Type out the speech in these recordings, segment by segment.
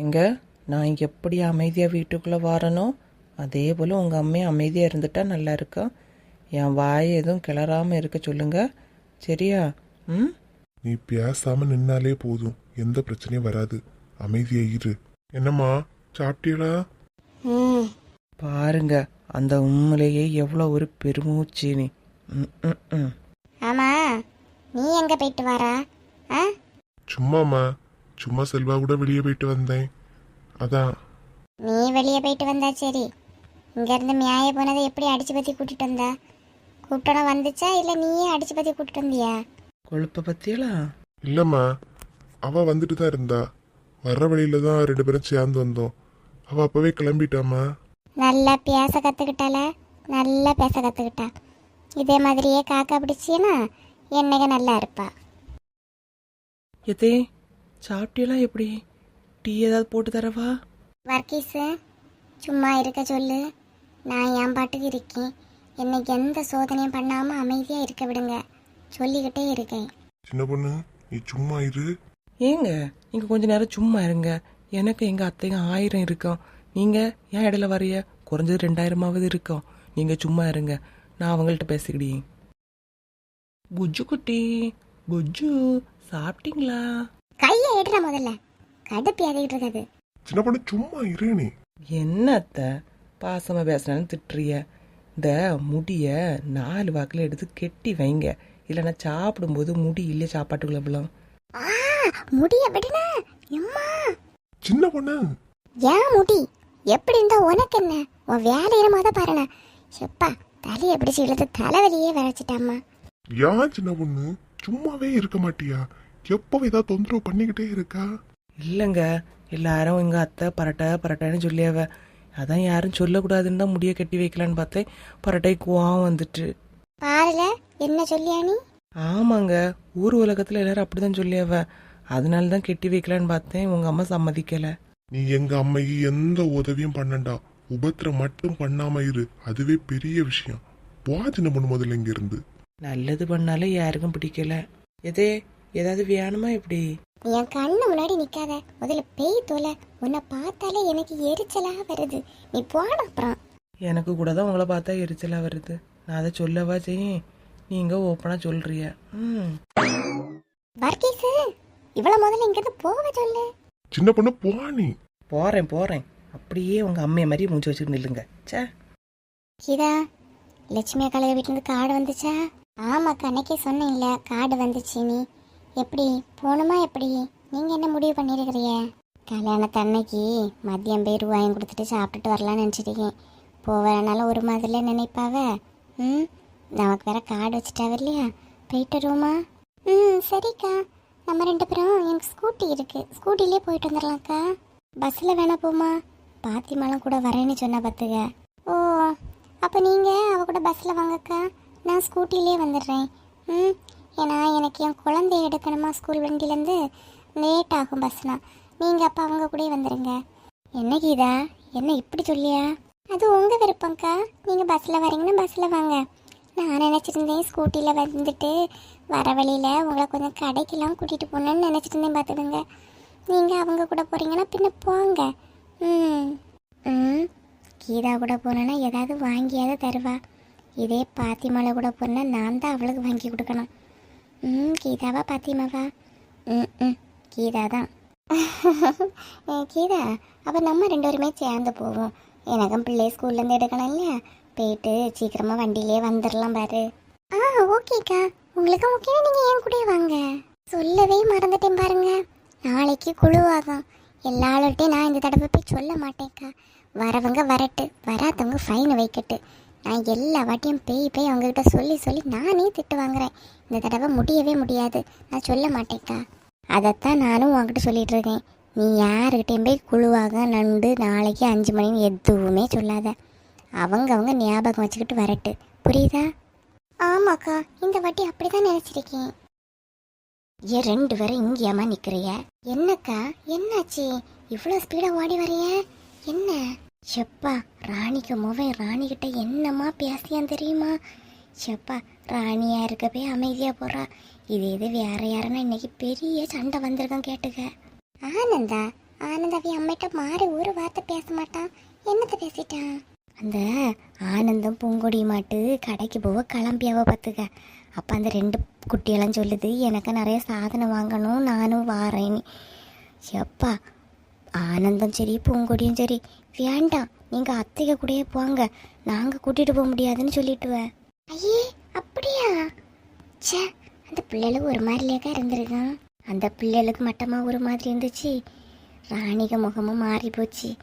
எங்க? நான் எப்படி அமைதியாக வீட்டுக்குள்ளே வரனோ அதே போல் உங்கள் அம்மையும் அமைதியாக இருந்துட்டா நல்லா இருக்கும் என் வாயை எதுவும் கிளறாமல் இருக்க சொல்லுங்க. சரியா? ம்? நீ பேசாம நின்னாலே போதும். எந்த பிரச்சனையும் வராது. அமைதியா இரு. என்னம்மா சாப்பிட்டீங்களா ம். பாருங்க அந்த உண்மையிலேயே எவ்வளோ ஒரு பெருமூச்சு நீ ம் ம் ம். ஆமா நீ எங்க போயிட்டு வரா? ஆ? சும்மாம்மா. சும்மா செல்வா கூட வெளியே போயிட்டு வந்தேன். அதான் நீ வெளியே போயிட்டு வந்தா சரி. இங்க இருந்து மியாய போனதை எப்படி அடிச்சு பத்தி கூட்டிட்டு வந்தா? கூப்பிட்டோம் வந்துச்சா? இல்ல நீயே அடிச்சு பத்தி கூட்டிட்டு வந்தியா? கொழுப்பை பற்றியலா இல்லம்மா. அவ வந்துட்டு தான் இருந்தா. வர்ற வழியில தான் ரெண்டு பேரும் சேர்ந்து வந்தோம். அவ அப்பவே கிளம்பிட்டாம்மா. நல்லா பேச கத்துக்கிட்டால நல்லா பேச கத்துக்கிட்டா. இதே மாதிரியே காக்கா பிடிச்சியனா என்னைக்கு நல்லா இருப்பா. எதே சாப்பிட்டீங்களா எப்படி? டீ ஏதாவது போட்டு தரவா? வர்க்கீஸு சும்மா இருக்க சொல்லு. நான் என் பாட்டுக்கு இருக்கேன். என்னைக்கு எந்த சோதனையும் பண்ணாம அமைதியா இருக்க விடுங்க. சொல்லிக்கிட்டே இருக்கேன். சின்ன பொண்ணு நீ சும்மா இரு. ஏங்க நீங்கள் கொஞ்ச நேரம் சும்மா இருங்க. எனக்கு எங்கள் அத்தைங்க ஆயிரம் இருக்கும். நீங்கள் ஏன் இடையில வரைய குறைஞ்சது ரெண்டாயிரமாவது இருக்கும். நீங்கள் சும்மா இருங்க. நான் அவங்கள்ட்ட பேசிக்கிட்டேன். புஜ்ஜு குட்டி புஜ்ஜு சாப்பிட்டீங்களா? கையை எடுற முதல்ல. கடுப்பு ஏறிக்கிட்டு இருக்காது சின்ன பொண்ணு சும்மா இரு நீ என்ன அத்தை பாசமாக பேசினாலும் திட்டுறிய. இந்த முடிய நாலு வாக்கில் எடுத்து கெட்டி வைங்க. இல்லைன்னா சாப்பிடும்போது முடி இல்லையே சாப்பாட்டுக்குள்ள ஆ முடிய விடுனா. எம்மா. சின்ன பொண்ணு. ஏன் முடி? எப்படி இருந்தா உனக்கு என்ன? உன் வேலையில முத பாருண்ணா எப்பா தலையை பிடிச்சு இழுத்து தலைவலியே வரைச்சிட்டாம்மா. ஏன் சின்ன பொண்ணு? சும்மாவே இருக்க மாட்டியா? எப்போ ஏதாவது தொந்தரவு பண்ணிக்கிட்டே இருக்கா? இல்லைங்க. எல்லாரும் எங்கள் அத்தை பரட்டை பரட்டைன்னு சொல்லியாவ. அதான் யாரும் சொல்லக்கூடாதுன்னு தான் முடிய கட்டி வைக்கலான்னு பார்த்தேன். பரட்டை குவாவும் வந்துட்டு. பாருல என்ன சொல்லியா நீ? ஆமாங்க. ஊர் உலகத்தில் எல்லாரும் அப்படிதான் சொல்லியாவ. அதனால தான் கெட்டி வைக்கலான்னு பார்த்தேன். உங்கள் அம்மா சம்மதிக்கலை. நீ எங்க அம்மைக்கு எந்த உதவியும் பண்ணண்டா. உபத்திரம் மட்டும் பண்ணாம இரு. அதுவே பெரிய விஷயம். போ சின்ன பொண்ணு முதல்ல இங்க இருந்து நல்லது பண்ணாலே யாருக்கும் பிடிக்கல. எதே ஏதாவது வேணுமா இப்படி? நீ என் கண்ணு முன்னாடி நிக்காத. முதல்ல பேய் தோலை. உன்னை பார்த்தாலே எனக்கு எரிச்சலா வருது. நீ போன அப்புறம். எனக்கு கூட தான் உங்களை பார்த்தா எரிச்சலாக வருது. நான் அதை சொல்லவா செய்யும் நீங்கள் ஓப்பனாக சொல்கிறிய ம். வர்க்கீஸு இவ்வளவு முதல்ல இங்கிருந்து போக சொல்லு. சின்ன பொண்ணு போ நீ. போகிறேன் போகிறேன் அப்படியே உங்கள் அம்மையை மாதிரி மூஞ்சி வச்சுட்டு நில்லுங்க. ச்சே. கீதா லட்சுமி அக்காளைய வீட்டிலேருந்து கார்டு வந்துச்சா? ஆமாக்கா அன்னைக்கே சொன்னீங்கள கார்டு வந்துச்சு நீ எப்படி? போகணுமா எப்படி? நீங்கள் என்ன முடிவு பண்ணியிருக்கிறீங்க கல்யாணத்தன்னைக்கு மதியம் போய் ரூபாயும் கொடுத்துட்டு சாப்பிட்டுட்டு வரலாம்னு நினச்சிருக்கேன். போவேனாலும் ஒரு மாதிரில நினைப்பாவ? ம்? நமக்கு வேற கார்டு வச்சுட்டாவ இல்லையா? போயிட்டு வருவோமா? ம் சரிக்கா. நம்ம ரெண்டு பேரும் எனக்கு ஸ்கூட்டி இருக்கு. ஸ்கூட்டிலே போயிட்டு வந்துடலாம்க்கா. பஸ்ஸில் வேணா போமா? பாத்திமாலாம் கூட வரேன்னு சொன்னா பார்த்துக்க ஓ அப்போ நீங்கள் அவ கூட பஸ்ஸில் வாங்கக்கா. நான் ஸ்கூட்டிலே வந்துடுறேன். ம் எனக்கு என் குழந்தைய எடுக்கணுமா ஸ்கூல் வண்டியிலேருந்து? லேட் ஆகும் பஸ்னா நீங்கள் அப்போ அவங்க கூடயே வந்துடுங்க என்ன கீதா என்ன இப்படி சொல்லியா? அது உங்கள் விருப்பம்க்கா. நீங்கள் பஸ்ஸில் வரீங்கன்னா பஸ்ஸில் வாங்க. நான் நினச்சிருந்தேன் ஸ்கூட்டியில் வந்துட்டு வர வழியில் உங்களை கொஞ்சம் கடைக்கெல்லாம் கூட்டிகிட்டு போகணுன்னு நினச்சிட்டு இருந்தேன் பார்த்துடுங்க நீங்கள் அவங்க கூட போகிறீங்கன்னா பின்ன போங்க. ம். ம். கீதா கூட போனேன்னா ஏதாவது வாங்கியாவது தருவா. இதே பாத்திமலை கூட போனா நான் தான் அவளுக்கு வாங்கி கொடுக்கணும். ம் கீதாவா பாத்திமாவா? ம் ம் கீதா தான். ஏ, கீதா அப்போ நம்ம ரெண்டு பேருமே சேர்ந்து போவோம். எனக்கும் பிள்ளை ஸ்கூல்லேருந்து எடுக்கணும் இல்லையா? போயிட்டு சீக்கிரமாக வண்டியிலே வந்துடலாம் பாரு. ஆ ஓகேக்கா உங்களுக்கு ஓகேனா நீங்கள் என் கூடயே வாங்க. சொல்லவே மறந்துட்டேன் பாருங்க. நாளைக்கு குழுவாகும். எல்லார்ட்டையும் நான் இந்த தடவை போய் சொல்ல மாட்டேன்க்கா. வரவங்க வரட்டு. வராதவங்க ஃபைன் வைக்கட்டு. நான் எல்லா வாட்டியும் பேய் போய் அவங்ககிட்ட சொல்லி சொல்லி நானே திட்டு வாங்குறேன். இந்த தடவை முடியவே முடியாது. நான் சொல்ல மாட்டேன்க்கா. அதைத்தான் நானும் உங்ககிட்ட சொல்லிட்டு இருக்கேன். நீ யாருக்கிட்டையும் போய் குழுவாக நண்டு நாளைக்கு அஞ்சு மணின்னு எதுவுமே சொல்லாத. அவங்க அவங்க ஞாபகம் வச்சுக்கிட்டு வரட்டு. புரியுதா? ஆமாக்கா. இந்த வாட்டி அப்படிதான் நினைச்சிருக்கேன். ஏன் ரெண்டு பேரும் இங்கேயாமா நிக்கிறிய? என்னக்கா? என்னாச்சு? இவ்வளோ ஸ்பீடா ஓடி வரைய என்ன? செப்பா ராணிக்கு முகம் ராணிகிட்ட என்னம்மா பேசியான் தெரியுமா? செப்பா ராணியா இருக்க போய் அமைதியா போறா. இது இது வேற யாருன்னா இன்னைக்கு பெரிய சண்டை வந்திருக்கும் கேட்டுக்க. ஆனந்தா ஆனந்தாவி அம்மிட்ட மாறி ஒரு வார்த்தை பேச மாட்டான். என்னத்த பேசிட்டான்? அந்த ஆனந்தம் பூங்கொடி மாட்டு கடைக்கு போக கிளம்பியாவ பார்த்துக்க. அப்போ அந்த ரெண்டு குட்டியெல்லாம் சொல்லுது எனக்கு நிறைய சாதனை வாங்கணும் நானும் வாரேன்னு எப்பா ஆனந்தம் சரி பூங்கொடியும் சரி. வேண்டாம் நீங்கள் அத்தைக கூடயே போங்க. நாங்கள் கூட்டிகிட்டு போக முடியாதுன்னு சொல்லிட்டுவேன் ஐயே அப்படியா? ச்சே அந்த பிள்ளைகளுக்கு ஒரு மாதிரிலேக்கா இருந்திருக்கான். அந்த பிள்ளைகளுக்கு மட்டமாக ஒரு மாதிரி இருந்துச்சு. ராணிக முகமும் மாறி போச்சு.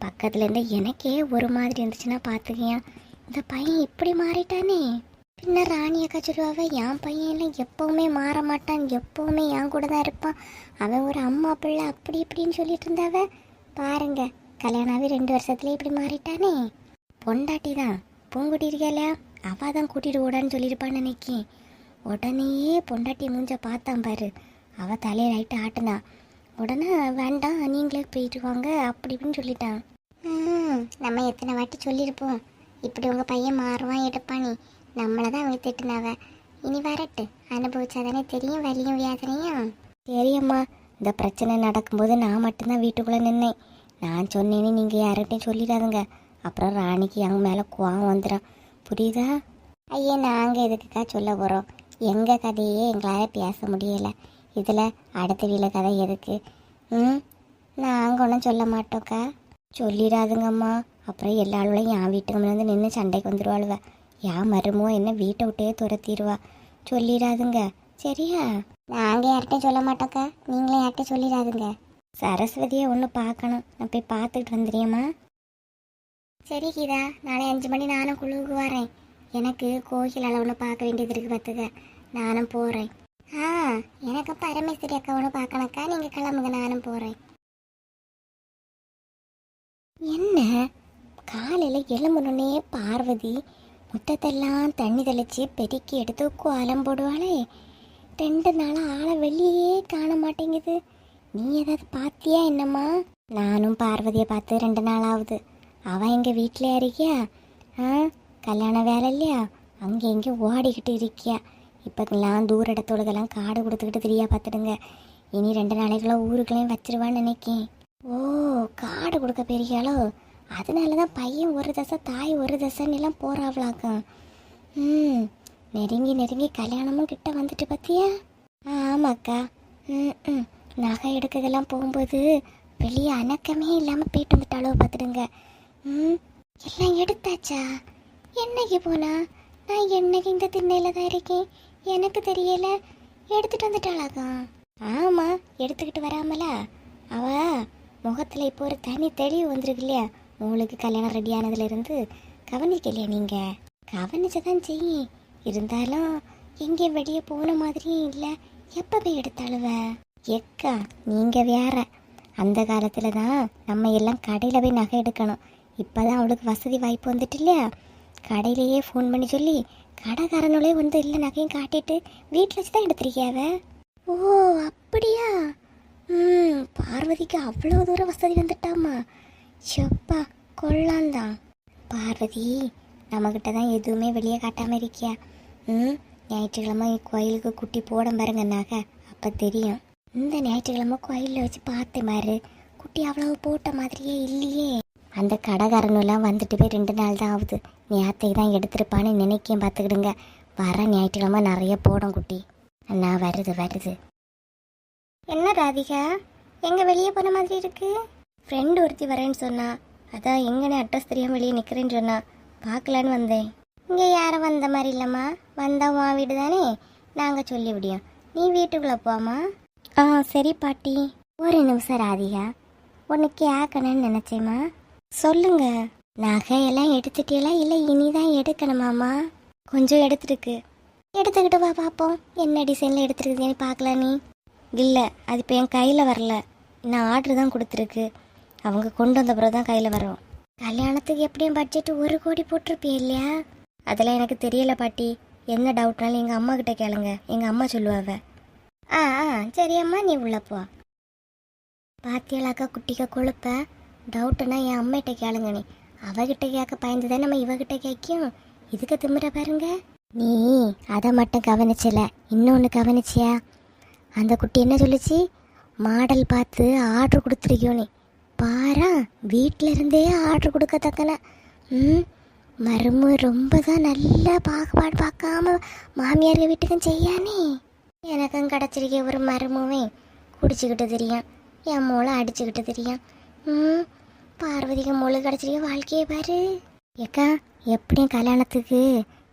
பக்கத்துலேருந்து எனக்கே ஒரு மாதிரி இருந்துச்சுன்னா பார்த்துக்கியா இந்த பையன் இப்படி மாறிட்டானே. பின்ன ராணி அக்கா சொல்லுவாவ என் பையன் எல்லாம் எப்பவுமே மாற மாட்டான் எப்பவுமே என் கூட தான் இருப்பான். அவன் ஒரு அம்மா பிள்ளை அப்படி இப்படின்னு சொல்லிட்டு இருந்தாவ. பாருங்க கல்யாணம் ரெண்டு வருஷத்துல இப்படி மாறிட்டானே. பொண்டாட்டி தான். பூங்குட்டி இருக்கால அவ தான் கூட்டிட்டு ஓடான்னு சொல்லியிருப்பான்னு நினைக்கேன். உடனேயே பொண்டாட்டி மூஞ்ச பார்த்தான் பாரு. அவ தலையை லைட்டு ஆட்டுனா. உடனே வேண்டாம் நீங்களே போயிட்டு வாங்க அப்படி இப்படின்னு சொல்லிட்டான். நம்ம எத்தனை வாட்டி சொல்லியிருப்போம். இப்படி உங்கள் பையன் மாறுவான் எடுப்பானே நம்மளை தான் அவங்க திட்டுனாவ. இனி வரட்டு. அனுபவிச்சாதானே தெரியும் வலியும் வேதனையும். சரியம்மா இந்த பிரச்சனை நடக்கும்போது நான் மட்டும்தான் வீட்டுக்குள்ளே நின்னேன். நான் சொன்னேன்னு நீங்கள் யார்கிட்டையும் சொல்லிடாதுங்க. அப்புறம் ராணிக்கு எங்க மேலே கோவம் வந்துடும் புரியுதா? ஐயா நாங்கள் எதுக்குக்கா சொல்ல போகிறோம் எங்கள் கதையே எங்களால் பேச முடியலை. இதில் அடுத்த வீல கதை எதுக்கு? ம்? நாங்கள் ஒன்றும் சொல்ல மாட்டோக்கா சொல்லிடாதுங்கம்மா. அப்புறம் எல்லாரும் என் வீட்டுக்கு முன்னாடி வந்து நின்று சண்டைக்கு வந்துடுவாளுவ என் மருமோ என்ன வீட்டை விட்டே துரத்திடுவா. சொல்லிடாதுங்க. சரியா? நாங்கள் யார்கிட்டையும் சொல்ல மாட்டோக்கா நீங்களே யார்கிட்டையும் சொல்லிடாதுங்க. சரஸ்வதியை ஒன்று பார்க்கணும். நான் போய் பார்த்துட்டு வந்துடுறியம்மா சரி கீதா நாளை அஞ்சு மணி நானும் குழுவுக்கு வரேன். எனக்கு கோயில் அளவுன்னு பார்க்க வேண்டியது இருக்கு பார்த்துக்க. நானும் போகிறேன் ஆ எனக்கு பரமேஸ்வரி அக்கா ஒன்று பார்க்கணக்கா நீங்கள் கிளம்புங்க நானும் போகிறேன் என்ன? காலையில் எழும்புனே பார்வதி முத்தத்தெல்லாம் தண்ணி தெளிச்சு பெருக்கி எடுத்து கோலம் போடுவாளே. ரெண்டு நாளாக ஆளை வெளியே காண மாட்டேங்குது. நீ ஏதாவது பார்த்தியா என்னம்மா? நானும் பார்வதியை பார்த்து ரெண்டு நாள் ஆகுது அவன் எங்கள் வீட்டில் இருக்கியா? ஆ கல்யாண வேலை இல்லையா? அங்கே இங்கே ஓடிக்கிட்டு இருக்கியா? இப்போதெல்லாம் தூர இடத்தோடுக்கெல்லாம் காடு கொடுத்துக்கிட்டு தெரியா பார்த்துடுங்க. இனி ரெண்டு நாளைக்குள்ள ஊருக்குள்ளேயும் வச்சிருவான்னு நினைக்கேன். ஓ காடு கொடுக்க பெரியாலோ அதனால தான் பையன் ஒரு தசை தாய் ஒரு தசைன்னு எல்லாம் ம் நெருங்கி நெருங்கி கல்யாணமும் கிட்ட வந்துட்டு பார்த்தியா ஆமாக்கா. ம் ம் நகை எடுக்கதெல்லாம் போகும்போது வெளியே அணக்கமே இல்லாமல் போயிட்டு வந்துட்டாலோ பார்த்துடுங்க ம் எல்லாம் எடுத்தாச்சா? என்னைக்கு போனா? நான் என்னைக்கு இந்த திண்ணையில் தான் இருக்கேன்? எனக்கு தெரியல. எடுத்துட்டு வந்துட்டாளாக்கா ஆமாம் எடுத்துக்கிட்டு வராமலா? அவ முகத்தில் இப்போ ஒரு தனி தெளிவு வந்திருக்கு இல்லையா? உங்களுக்கு கல்யாணம் ரெடி ஆனதுலேருந்து இருந்து நீங்கள் கவனிச்சு கவனிச்சதான் செய்யும் இருந்தாலும் எங்கே வெளியே போன மாதிரியும் இல்லை. எப்போ போய் எடுத்தாளுவ எக்கா நீங்கள் வேற. அந்த காலத்தில் தான் நம்ம எல்லாம் கடையில் போய் நகை எடுக்கணும். இப்போ தான் அவளுக்கு வசதி வாய்ப்பு வந்துட்டு இல்லையா? கடையிலேயே ஃபோன் பண்ணி சொல்லி கடைக்காரனுளே வந்து இல்லை நகையும் காட்டிட்டு வீட்டில் வச்சு தான் எடுத்திருக்கியாவ ஓ அப்படியா? ம் பார்வதிக்கு அவ்வளோ தூரம் வசதி வந்துட்டாமா? செப்பா கொள்ளாந்தான் பார்வதி நம்மக்கிட்ட தான் எதுவுமே வெளியே காட்டாமல் இருக்கியா? ம் ஞாயிற்றுக்கிழமை கோயிலுக்கு குட்டி போட பாருங்க நகை அப்போ தெரியும். இந்த ஞாயிற்றுக்கிழமை கோயிலில் வச்சு பார்த்து மாரு குட்டி அவ்வளவு போட்ட மாதிரியே இல்லையே. அந்த கடைக்காரனுலாம் வந்துட்டு போய் ரெண்டு நாள் தான் ஆகுது. நேத்தை தான் எடுத்திருப்பான்னு நினைக்கேன் பார்த்துக்கிடுங்க. வர ஞாயிற்றுக்கிழமை நிறைய போடும் குட்டி. அண்ணா வருது வருது. என்ன ராதிகா? எங்கே வெளியே போன மாதிரி இருக்கு? ஃப்ரெண்டு ஒருத்தி வரேன்னு சொன்னா அதான் எங்கன்னு அட்ரஸ் தெரியாம வெளியே நிற்கிறேன்னு சொன்னா பார்க்கலான்னு வந்தேன். இங்கே யாரும் வந்த மாதிரி இல்லைம்மா. வந்தால் உன் வீடு தானே? நாங்கள் சொல்லி விடியோம். நீ வீட்டுக்குள்ளே போமா ஆ சரி பாட்டி. ஒரு நிமிஷம் ராதிகா. உனக்கு கேட்கணும்னு நினச்சேம்மா? சொல்லுங்க. நகையெல்லாம் எடுத்துட்டேலாம் இல்லை இனிதான் எடுக்கணுமாம்மா? கொஞ்சம் எடுத்துருக்கு. எடுத்துக்கிட்டு வா பார்ப்போம் என்ன டிசைனில் எடுத்துருக்குதுன்னு பார்க்கலாம் நீ? இல்லை அது இப்போ என் கையில் வரல. நான் ஆர்டர் தான் கொடுத்துருக்கு. அவங்க கொண்டு வந்த பிறகு தான் கையில் வரும். கல்யாணத்துக்கு எப்படியும் பட்ஜெட் ஒரு கோடி போட்டிருப்பிய இல்லையா? அதெல்லாம் எனக்கு தெரியல பாட்டி. என்ன டவுட்னாலும் எங்கள் அம்மா கிட்ட கேளுங்க. எங்கள் அம்மா சொல்லுவாவ. ஆ ஆ சரி அம்மா நீ உள்ள போ. பாத்தியலாக்கா குட்டிக்க கொழுப்ப? டவுட்டுனா என் அம்மைகிட்ட கேளுங்க நீ. அவகிட்ட கேட்க பயந்து தான் நம்ம இவகிட்ட கேட்கும். இதுக்கு திமிர பாருங்க. நீ அதை மட்டும் கவனிச்சல. இன்னொன்று கவனிச்சியா? அந்த குட்டி என்ன சொல்லிச்சு? மாடல் பார்த்து ஆர்டர் கொடுத்துருக்கியோ நீ. பாரா வீட்டில இருந்தே ஆர்டர் தக்கல. ம் மருமு ரொம்ப தான் நல்லா பாகுபாடு பார்க்காம மாமியார் வீட்டுக்கும் செய்யானே. எனக்கும் கிடச்சிருக்க ஒரு மருமவே. குடிச்சுக்கிட்டு தெரியும் என் மூளை அடிச்சுக்கிட்டு தெரியும் ம் பார்வதிக்கு மூளை கிடச்சிருக்க வாழ்க்கையை பாரு. ஏக்கா எப்படியும் கல்யாணத்துக்கு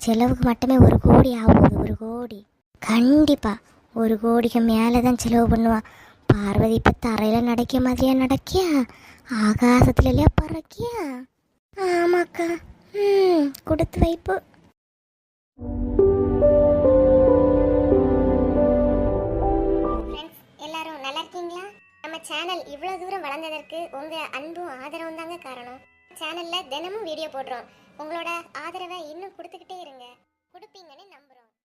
செலவுக்கு மட்டுமே ஒரு கோடி ஆகுது ஒரு கோடி. கண்டிப்பாக ஒரு கோடிக்கு மேலே தான் செலவு பண்ணுவான் பார்வதி இப்போ தரையில் நடக்க மாதிரியா நடக்கியா ஆகாசத்துல இல்லையா பறக்கியா ஆமாக்கா ம் கொடுத்து வைப்பு எல்லாரும் நல்லா இருக்கீங்களா நம்ம சேனல் இவ்வளோ தூரம் வளர்ந்ததற்கு உங்கள் அன்பும் ஆதரவும் தாங்க காரணம் சேனலில் தினமும் வீடியோ போடுறோம் உங்களோட ஆதரவை இன்னும் கொடுத்துக்கிட்டே இருங்க கொடுப்பீங்கன்னு நம்புகிறோம்